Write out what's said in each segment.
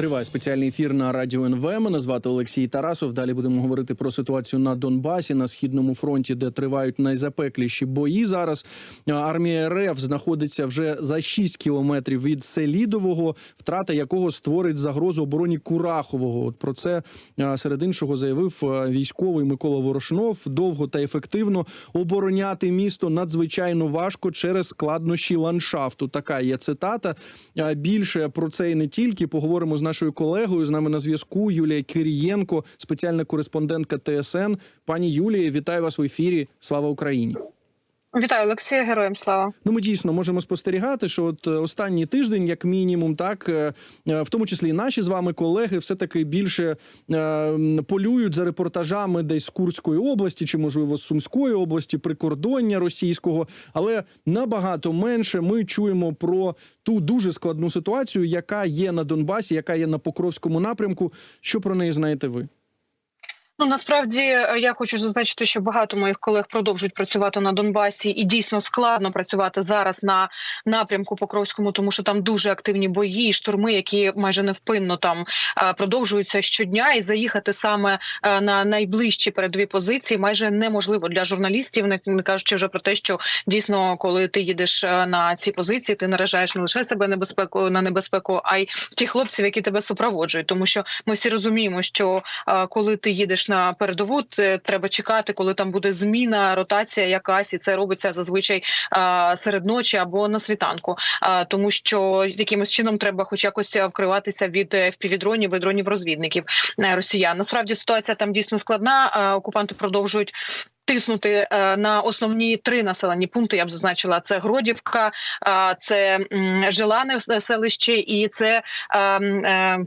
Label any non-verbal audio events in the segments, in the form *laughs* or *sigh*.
Триває спеціальний ефір на радіо НВ. Мене звати Олексій Тарасов. Далі будемо говорити про ситуацію на Донбасі на східному фронті, де тривають найзапекліші бої. Зараз армія РФ знаходиться вже за 6 кілометрів від Селідового, втрата якого створить загрозу обороні Курахового. От про це серед іншого заявив військовий Микола Ворошнов. Довго та ефективно обороняти місто надзвичайно важко через складнощі ландшафту. Така є цитата. Більше про це і не тільки поговоримо з нашою колегою. З нами на зв'язку Юлія Кирієнко, спеціальна кореспондентка ТСН. Пані Юлія, вітаю вас в ефірі. Слава Україні! Вітаю, Олексія, героям слава. Ну, ми дійсно можемо спостерігати, що от е, останній тиждень, як мінімум, так е, е, в тому числі і наші з вами колеги, все таки більше е, полюють за репортажами десь з Курської області, чи можливо з Сумської області, прикордоння російського, але набагато менше ми чуємо про ту дуже складну ситуацію, яка є на Донбасі, яка є на Покровському напрямку. Що про неї знаєте ви? Ну насправді е, я хочу зазначити, що багато моїх колег продовжують працювати на Донбасі, і дійсно складно працювати зараз на напрямку Покровському, тому що там дуже активні бої, штурми, які майже невпинно там е, продовжуються щодня. І заїхати саме е, на найближчі передові позиції майже неможливо для журналістів. Не кажучи вже про те, що дійсно, коли ти їдеш на ці позиції, ти наражаєш не лише себе небезпеку на небезпеку, а й ті хлопців, які тебе супроводжують. Тому що ми всі розуміємо, що коли ти їдеш на передову, треба чекати, коли там буде зміна, ротація якась, і це робиться зазвичай е, серед ночі або на світанку. Е, тому що якимось чином треба, хоч якось вкриватися від впівдронів і дронів розвідників е, росіян. Насправді ситуація там дійсно складна. Е, окупанти продовжують. Тиснути е, на основні три населені пункти. Я б зазначила: це Гродівка, е, це Желане селище, і це е, м, е, е,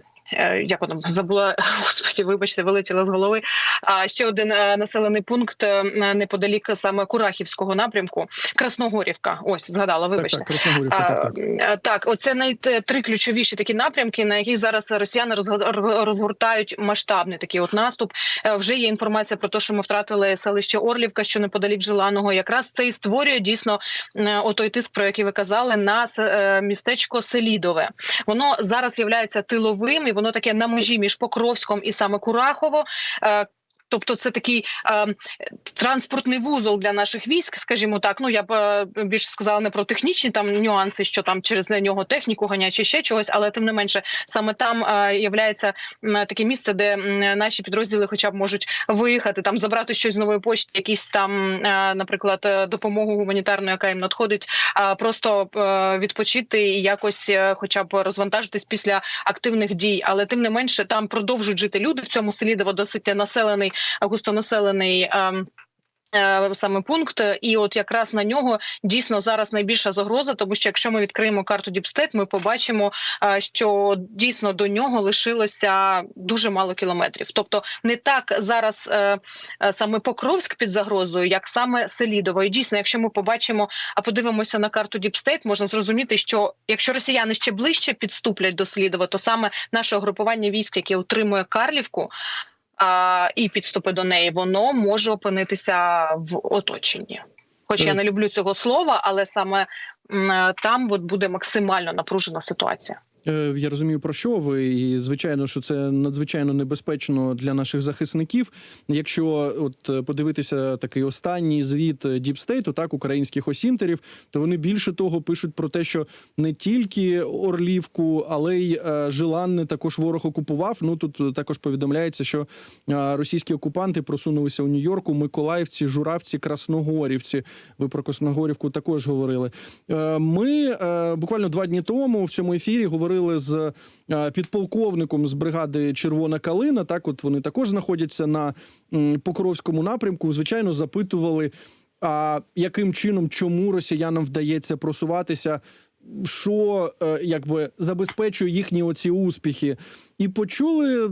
як воно *laughs* забула господі, вибачте, вилетіла з голови. А ще один е, населений пункт е, неподалік саме Курахівського напрямку, Красногорівка. Ось згадала, вибачте. Так, так, Красногорівка, так, так. Так, оце най три ключовіші такі напрямки, на яких зараз росіяни розгор- розгортають масштабний такий от наступ. Е, Вже є інформація про те, що ми втратили селище Орлівка, що неподалік Желаного. Якраз це і створює дійсно е, отой тиск, про який ви казали, на е, містечко Селідове. Воно зараз є тиловим, і воно таке на межі між Покровськом і саме Курахово. Е, Тобто це такий е, транспортний вузол для наших військ, скажімо так. Ну я б е, більше сказала не про технічні там нюанси, що там через нього техніку ганять чи ще чогось, але тим не менше, саме там е, являється м, таке місце, де наші підрозділи, хоча б можуть виїхати, там забрати щось з нової почти, якісь там, е, наприклад, е, допомогу гуманітарну, яка їм надходить, а просто е, відпочити і якось, е, хоча б розвантажитись після активних дій. Але тим не менше, там продовжують жити люди в цьому селі, де досить населений, густонаселений. ем, е, Саме пункт, і от якраз на нього дійсно зараз найбільша загроза, тому що якщо ми відкриємо карту Діпстейт, ми побачимо, е, що дійсно до нього лишилося дуже мало кілометрів. Тобто не так зараз е, е, саме Покровськ під загрозою, як саме Селідово. І дійсно, якщо ми побачимо, а подивимося на карту Діпстейт, можна зрозуміти, що якщо росіяни ще ближче підступлять до Селідова, то саме наше угрупування військ, яке утримує Карлівку. А, і підступи до неї, воно може опинитися в оточенні. Хоч я Е. не люблю цього слова, але саме м, там от буде максимально напружена ситуація. Е, Я розумію про що ви, і звичайно, що це надзвичайно небезпечно для наших захисників. Якщо от е, подивитися такий останній звіт Діпстейту, так українських осінтерів, то вони більше того пишуть про те, що не тільки Орлівку, але й е, Жиланне також ворог окупував. Ну тут також повідомляється, що е, російські окупанти просунулися у Нью-Йорку, Миколаївці, Журавці, Красногорівці. Ви про Красногорівку також говорили. Е, Ми е, буквально два дні тому в цьому ефірі говорили з е, підполковником з бригади Червона Калина. Так, от вони також знаходяться на Покровському напрямку. Звичайно, запитували, а яким чином, чому росіянам вдається просуватися. Що е, якби забезпечує їхні оці успіхи, і почули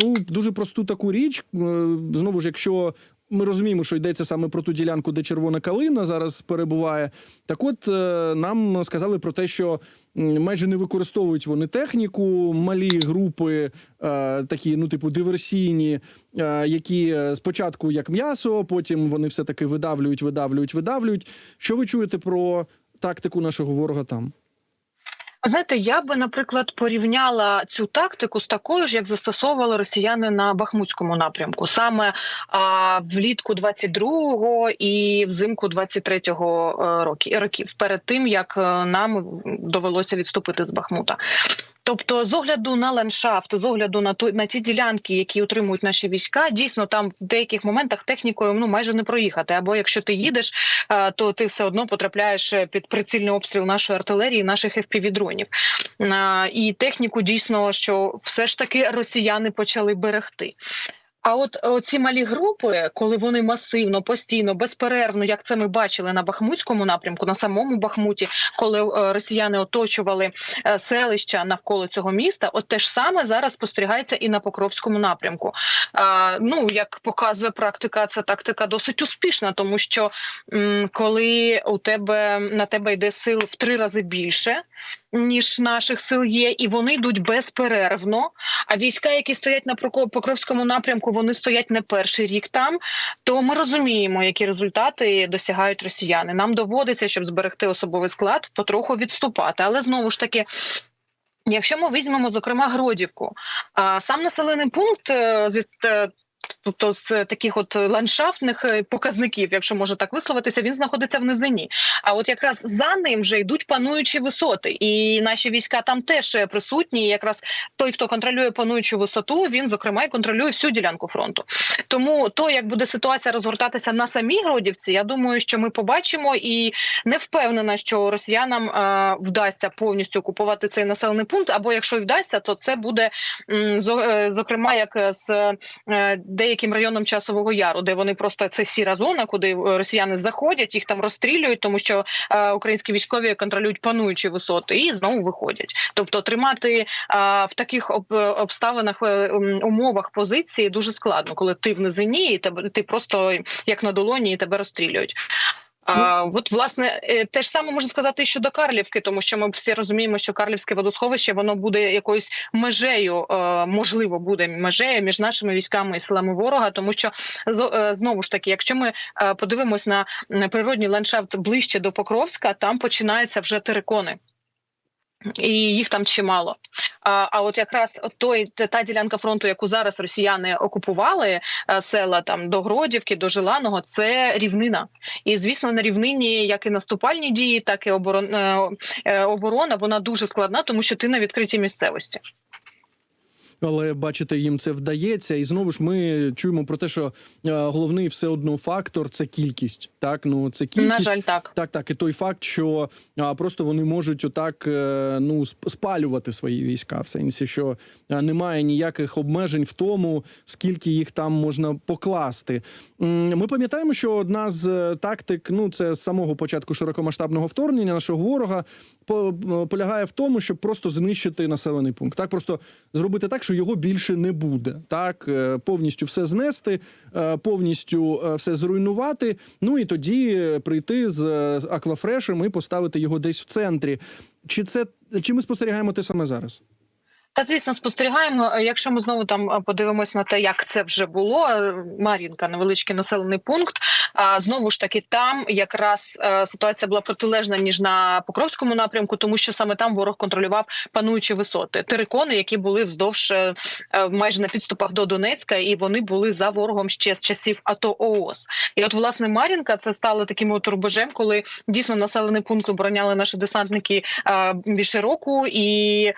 ну дуже просту таку річ. Е, Знову ж, якщо ми розуміємо, що йдеться саме про ту ділянку, де червона калина зараз перебуває. Так, от е, нам сказали про те, що майже не використовують вони техніку, малі групи, е, такі, ну, типу, диверсійні, е, які спочатку як м'ясо, потім вони все таки видавлюють, видавлюють, видавлюють. Що ви чуєте про тактику нашого ворога там? Знаєте, я би, наприклад, порівняла цю тактику з такою ж, як застосовували росіяни на Бахмутському напрямку, саме а, влітку 22-го і взимку 23-го років років, перед тим як е, нам довелося відступити з Бахмута. Тобто, з огляду на ландшафт, з огляду на ту на ті ділянки, які отримують наші війська, дійсно там в деяких моментах технікою ну майже не проїхати. Або якщо ти їдеш, е, то ти все одно потрапляєш е, під прицільний обстріл нашої артилерії, наших FPV-дронів. Е, І техніку дійсно, що все ж таки росіяни почали берегти. А от ці малі групи, коли вони масивно, постійно, безперервно, як це ми бачили на Бахмутському напрямку, на самому Бахмуті, коли е, росіяни оточували е, селища навколо цього міста, от те ж саме зараз спостерігається і на Покровському напрямку. Ну як показує практика, ця тактика досить успішна, тому що коли у тебе на тебе йде сил в три рази більше. Ніж наших сил є, і вони йдуть безперервно. А війська, які стоять на Покровському напрямку, вони стоять не перший рік там. То ми розуміємо, які результати досягають росіяни. Нам доводиться, щоб зберегти особовий склад, потроху відступати. Але знову ж таки. Якщо ми візьмемо зокрема Гродівку, а сам населений пункт е, е, тобто з таких от ландшафтних е, показників, якщо можна так висловитися, він знаходиться в низині. А от якраз за ним вже йдуть пануючі висоти, і наші війська там теж е, присутні. І якраз той, хто контролює пануючу висоту, він зокрема і контролює всю ділянку фронту. Тому то, як буде ситуація розгортатися на самій Гродівці, я думаю, що ми побачимо, і не впевнена, що росіянам е, вдасться повністю окупувати цей населений пункт. Або якщо й вдасться, то це буде м, е, зокрема як з е, деяким районам часового яру, де вони просто це сіра зона, куди е, росіяни заходять, їх там розстрілюють, тому що е, українські військові контролюють пануючі висоти і знову виходять. Тобто тримати е, в таких об, обставинах умовах позиції дуже складно, коли ти в низині, і тебе ти просто як на долоні, і тебе розстрілюють. А, от власне е, те ж саме можна сказати і щодо Карлівки, тому що ми всі розуміємо, що Карлівське водосховище воно буде якоюсь межею, е, можливо, буде межею між нашими військами і силами ворога, тому що е, знову ж таки, якщо ми подивимось на природній ландшафт ближче до Покровська, там починаються вже терикони. І їх там чимало. А, а от якраз той та- ділянка фронту, яку зараз росіяни окупували, е, села там до Гродівки, до Желаного, це рівнина. І звісно, на рівнині як і наступальні дії, так і оборон, е, е, оборона вона дуже складна, тому що ти на відкритій місцевості. Але бачите, їм це вдається, і знову ж ми чуємо про те, що е, головний все одно фактор це кількість. Так, ну це кількість. На жаль, так. Так, так, і той факт, що просто вони можуть отак е, ну спалювати свої війська, в сенсі, що а, немає ніяких обмежень в тому, скільки їх там можна покласти. Ми пам'ятаємо, що одна з е, тактик, ну це з самого початку широкомасштабного вторгнення нашого ворога, е, полягає в тому, щоб просто знищити населений пункт. Так, просто зробити так, що його більше не буде. Так, е, повністю все знести, е, повністю е, все зруйнувати. Ну і тоді прийти з аквафрешем і поставити його десь в центрі. Чи це чи ми спостерігаємо те саме зараз? Та звісно, спостерігаємо. Якщо ми знову там подивимось на те, як це вже було. е, Мар'їнка, невеличкий населений пункт. А знову ж таки, там якраз е, ситуація була протилежна ніж на Покровському напрямку, тому що саме там ворог контролював пануючі висоти. Терикони, які були вздовж е, майже на підступах до Донецька, і вони були за ворогом ще з часів АТО ООС. І от власне Мар'їнка це стало таким от рубежем, коли дійсно населений пункт обороняли наші десантники більше року і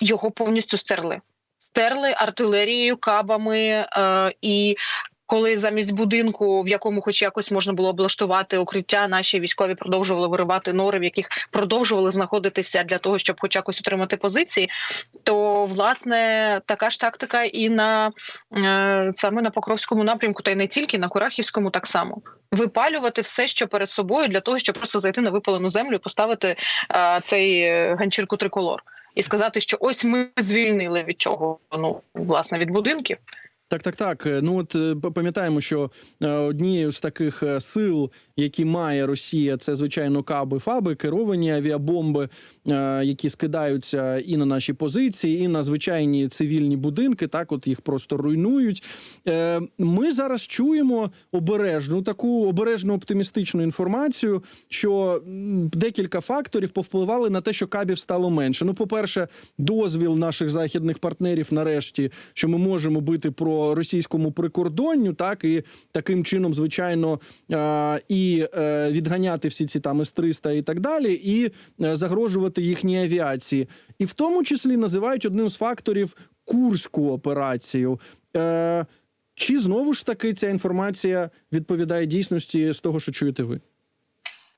його повністю стерли. Стерли артилерією, кабами е, і. Коли замість будинку, в якому хоч якось можна було облаштувати укриття, наші військові продовжували виривати нори, в яких продовжували знаходитися для того, щоб хоч якось отримати позиції, то власне така ж тактика і на е, саме на Покровському напрямку, та й не тільки на Курахівському, так само випалювати все, що перед собою, для того, щоб просто зайти на випалену землю і поставити е, цей е, ганчірку триколор і сказати, що ось ми звільнили від чого? Ну власне від будинків. Так, так, так. Е, Ну от е, пам'ятаємо, що е, однією з таких сил, які має Росія, це звичайно каби, фаби, керовані авіабомби, які скидаються і на наші позиції, і на звичайні цивільні будинки. Так, от їх просто руйнують. Ми зараз чуємо обережну таку обережну оптимістичну інформацію, що декілька факторів повпливали на те, що кабів стало менше. Ну, по-перше, дозвіл наших західних партнерів нарешті, що ми можемо бити про російському прикордонню, так і таким чином, звичайно, е, і е, відганяти всі ці там С-300 і так далі, і е, загрожувати їхній авіації. І в тому числі називають одним з факторів курську операцію. Чи знову ж таки ця інформація відповідає дійсності з того, що чуєте ви?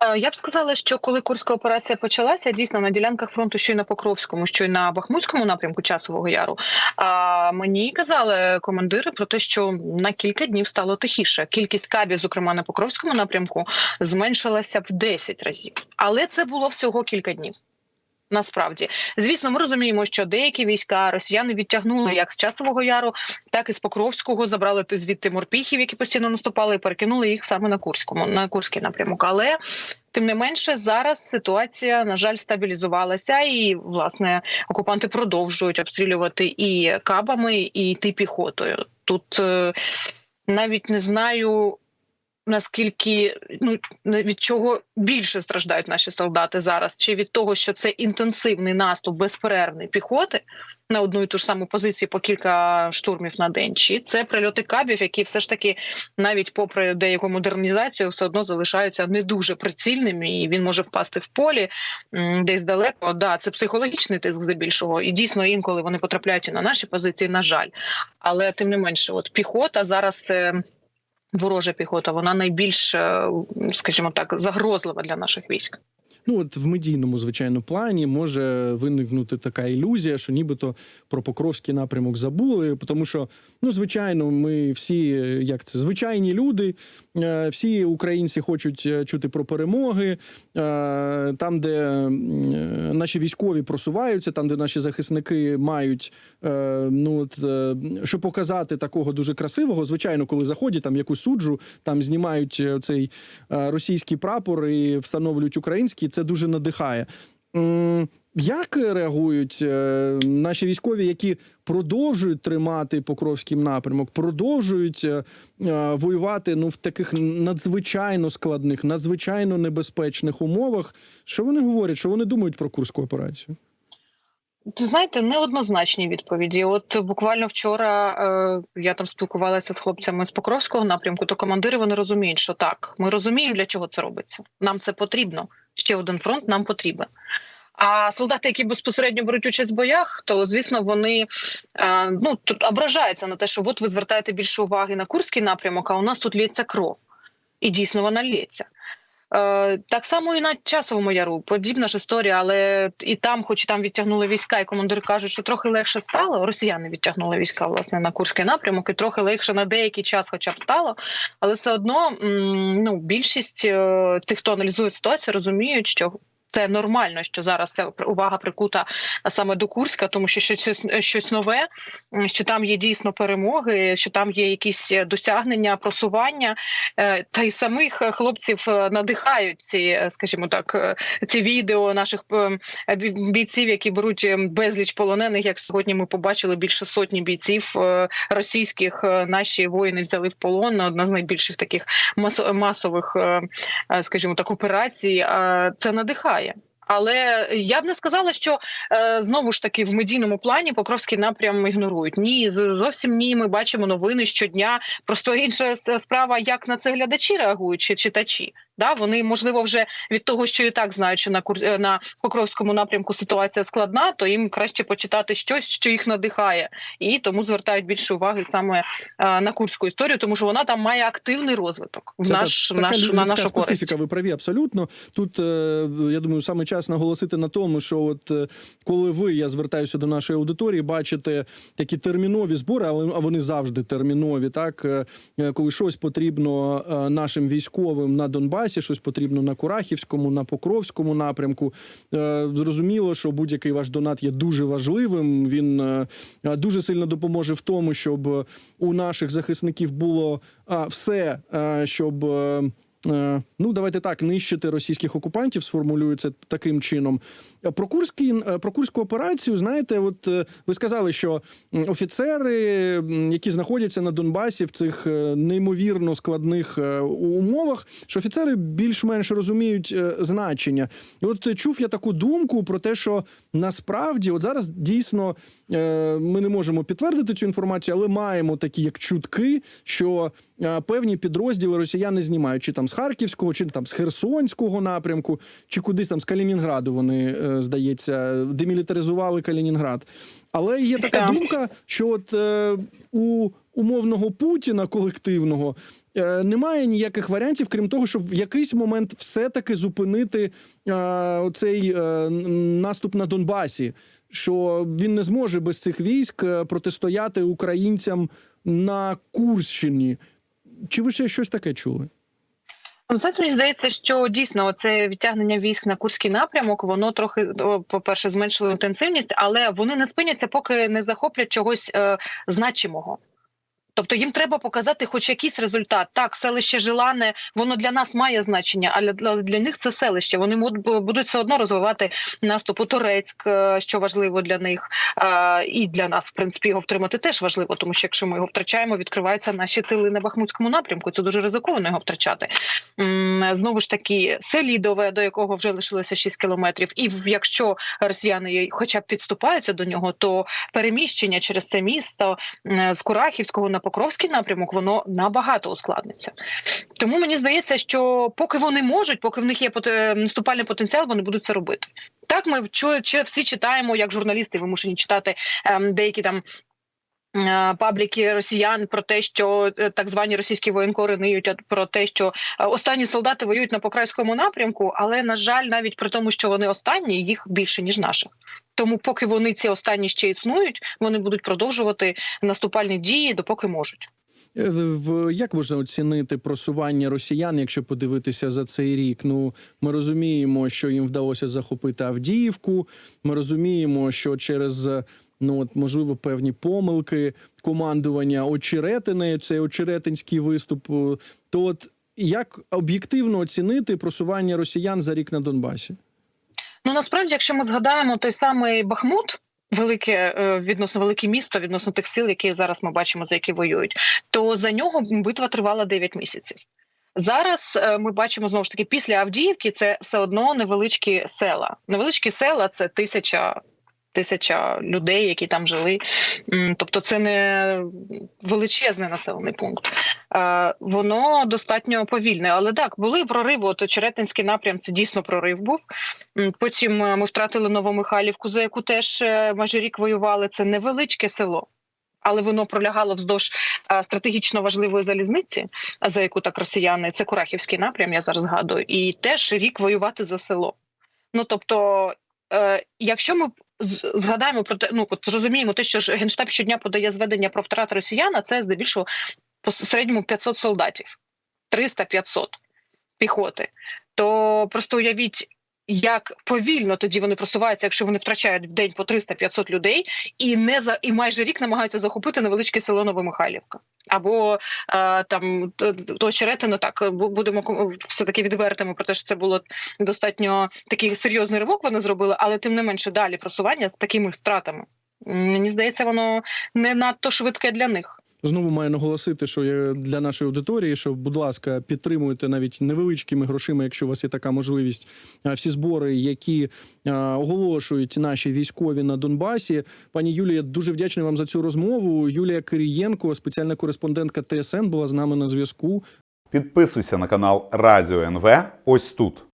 Е, Я б сказала, що коли курська операція почалася, дійсно на ділянках фронту, що й на Покровському, що й на Бахмутському напрямку часового яру. А мені казали командири про те, що на кілька днів стало тихіше. Кількість кабів, зокрема на Покровському напрямку, зменшилася в 10 разів. Але це було всього кілька днів. Насправді, звісно, ми розуміємо, що деякі війська росіяни відтягнули як з часового яру, так і з Покровського. Забрали звідти морпіхів, які постійно наступали, і перекинули їх саме на Курському, на Курський напрямок. Але тим не менше, зараз ситуація на жаль стабілізувалася, і власне окупанти продовжують обстрілювати і кабами, і йти піхотою. Тут е, навіть не знаю. Наскільки ну від чого більше страждають наші солдати зараз? Чи від того, що це інтенсивний наступ безперервний піхоти на одну і ту ж саму позицію по кілька штурмів на день? Чи це прильоти кабів, які все ж таки навіть попри деяку модернізацію, все одно залишаються не дуже прицільними, і він може впасти в полі десь далеко. Да, це психологічний тиск здебільшого, і дійсно інколи вони потрапляють і на наші позиції. На жаль, але тим не менше, от піхота зараз це. Ворожа піхота, вона найбільш, е, скажімо так, загрозлива для наших військ. Ну, от в медійному, звичайно, плані може виникнути така ілюзія, що нібито про Покровський напрямок забули. Тому що, ну, звичайно, ми всі, е, як це, звичайні люди, е, всі українці хочуть чути про перемоги. Там, де наші військові просуваються, там, де наші захисники мають ну, от, що показати такого дуже красивого. Звичайно, коли заходять там якусь суджу, там знімають е, цей е, російський прапор і встановлюють український. Це дуже надихає. Як реагують е, наші військові, які продовжують тримати Покровський напрямок, продовжують воювати ну в таких надзвичайно складних, надзвичайно небезпечних умовах? Що вони говорять? Що вони думають про курську операцію? Знаєте, неоднозначні відповіді. От буквально вчора е, я там спілкувалася з хлопцями з Покровського напрямку, то командири вони розуміють, що так, ми розуміємо, для чого це робиться. Нам це потрібно. Ще один фронт нам потрібен. А солдати, які безпосередньо беруть участь в боях, то звісно вони е, ну тут ображаються на те, що от ви звертаєте більше уваги на Курський напрямок, а у нас тут лється кров, і дійсно вона лється. Е, так само і на часовому яру подібна ж історія, але і там, хоч там відтягнули війська, і командири кажуть, що трохи легше стало. Росіяни відтягнули війська власне на Курський напрямок, і трохи легше на деякий час, хоча б стало. Але все одно ну більшість е, тих, хто аналізує ситуацію, розуміють, що. Це нормально, що зараз ця увага прикута саме до Курська, тому що щось щось нове, що там є дійсно перемоги, що там є якісь досягнення, просування, Е, та й самих хлопців е, надихають ці, е, скажімо так, ці відео наших бійців, які беруть е, безліч полонених. Як сьогодні ми побачили більше сотні бійців російських. Наші воїни взяли в полон. Одна з найбільших таких мас- масових, скажімо так, операцій. Це надихає. Але я б не сказала, що е, знову ж таки в медійному плані Покровський напрям ігнорують. Ні, зовсім ні. Ми бачимо новини щодня. Просто інша справа, як на це глядачі реагують чи читачі. Да, вони можливо вже від того, що і так знають, що на Кур... е, на Покровському напрямку ситуація складна, то їм краще почитати щось, що їх надихає, і тому звертають більше уваги саме е, на курську історію, тому що вона там має активний розвиток в Та- та- наш, така наш на нашу користь. специфіка. Ви праві абсолютно. Тут е, я думаю, саме час наголосити на тому, що от е, коли ви, я звертаюся до нашої аудиторії, бачите такі термінові збори, але а вони завжди термінові. Так коли щось потрібно е, нашим військовим на Донбасі. Донбасі, щось потрібно на Курахівському, на Покровському напрямку. Е, Зрозуміло, що будь-який ваш донат є дуже важливим. Він е, е, дуже сильно допоможе в тому, щоб у наших захисників було все, щоб. Ну, давайте так, нищити російських окупантів, сформулюється таким чином. Про Курський, е, про курську операцію, знаєте, от е, ви сказали, що офіцери, які знаходяться на Донбасі в цих е, неймовірно складних умовах, що офіцери більш-менш розуміють значення. І от чув я таку думку про те, що насправді, от зараз дійсно ми не можемо підтвердити цю інформацію, але маємо такі як чутки, що певні підрозділи росіяни знімають чи там з Харківського, чи там з Херсонського напрямку, чи кудись там з Калінінграду вони, здається, демілітаризували Калінінград. Але є така думка, що от е, у умовного Путіна колективного е, немає ніяких варіантів, крім того, щоб в якийсь момент все-таки зупинити е, оцей е, наступ на Донбасі. Що він не зможе без цих військ е, протистояти українцям на Курщині. Чи ви ще щось таке чули? Ну, Знаєте, мені здається, що дійсно це відтягнення військ на Курський напрямок, воно трохи, по-перше, зменшило інтенсивність, але вони не спиняться, поки не захоплять чогось е, значимого. Тобто їм треба показати хоч якийсь результат. Так, селище Жилане, воно для нас має значення, але для, для них це селище. Вони будуть все одно розвивати наступ у Турецьк, е, що важливо для них, е, і для нас, в принципі, його втримати теж важливо, тому що якщо ми його втрачаємо, відкриваються наші тили на Бахмутському напрямку. Це дуже ризиковано його втрачати. Знову ж таки, Селідове, до якого вже лишилося 6 кілометрів, і якщо росіяни хоча б підступаються до нього, то переміщення через це місто з Курахівського на Покровський напрямок воно набагато ускладниться. Тому мені здається, що поки вони можуть, поки в них є наступальний потенціал, вони будуть це робити. Так, ми всі читаємо, як журналісти вимушені читати ем, деякі там. е, Пабліки росіян про те, що е, так звані російські воєнкори ниють про те, що е, останні солдати воюють на покрайському напрямку, але на жаль, навіть при тому, що вони останні, їх більше ніж наших. Тому, поки вони ці останні ще існують, вони будуть продовжувати наступальні дії, допоки можуть. Е, В як можна оцінити просування росіян, якщо подивитися за цей рік? Ну ми розуміємо, що їм вдалося захопити Авдіївку. Ми розуміємо, що через ну от можливо певні помилки командування очеретини, цей очеретинський виступ. е, То от як об'єктивно оцінити просування росіян за рік на Донбасі? Ну насправді, якщо ми згадаємо той самий Бахмут. Велике е, відносно велике місто відносно тих сил, які зараз ми бачимо, за які воюють, то за нього битва тривала 9 місяців. Зараз е, ми бачимо знову ж таки після Авдіївки це все одно невеличкі села. Невеличкі села це тисяча. Тисяча людей, які там жили, тобто це не величезний населений пункт. Е, Воно достатньо повільне. Але так були прориви. От Черетинський напрям це дійсно прорив був. Потім е, ми втратили Новомихайлівку, за яку теж е, майже рік воювали. Це невеличке село. Але воно пролягало вздовж стратегічно важливої залізниці, за яку так росіяни це Курахівський напрям, я зараз згадую, і теж рік воювати за село. Ну тобто, якщо ми згадаємо про те, ну от зрозуміємо те, що генштаб щодня подає зведення про втрати росіян, а це здебільшого по середньому 500 солдатів, 300-500 піхоти. То просто уявіть, як повільно тоді вони просуваються, якщо вони втрачають в день по 300-500 людей, і не за і майже рік намагаються захопити невеличке село Новомихайлівка. Або е, там то Черетино, так бу- будемо все таки відвертими про те, що це було достатньо такий серйозний ривок. Вони зробили, але тим не менше далі просування з такими втратами. Мені здається, воно не надто швидке для них. Знову маю наголосити, що я для нашої аудиторії, що, будь ласка, підтримуйте навіть невеличкими грошима, якщо у вас є така можливість. Всі збори, які оголошують наші військові на Донбасі. Пані Юлія, дуже вдячний вам за цю розмову. Юлія Кирієнко, спеціальна кореспондентка ТСН, була з нами на зв'язку. Підписуйся на канал Радіо НВ ось тут.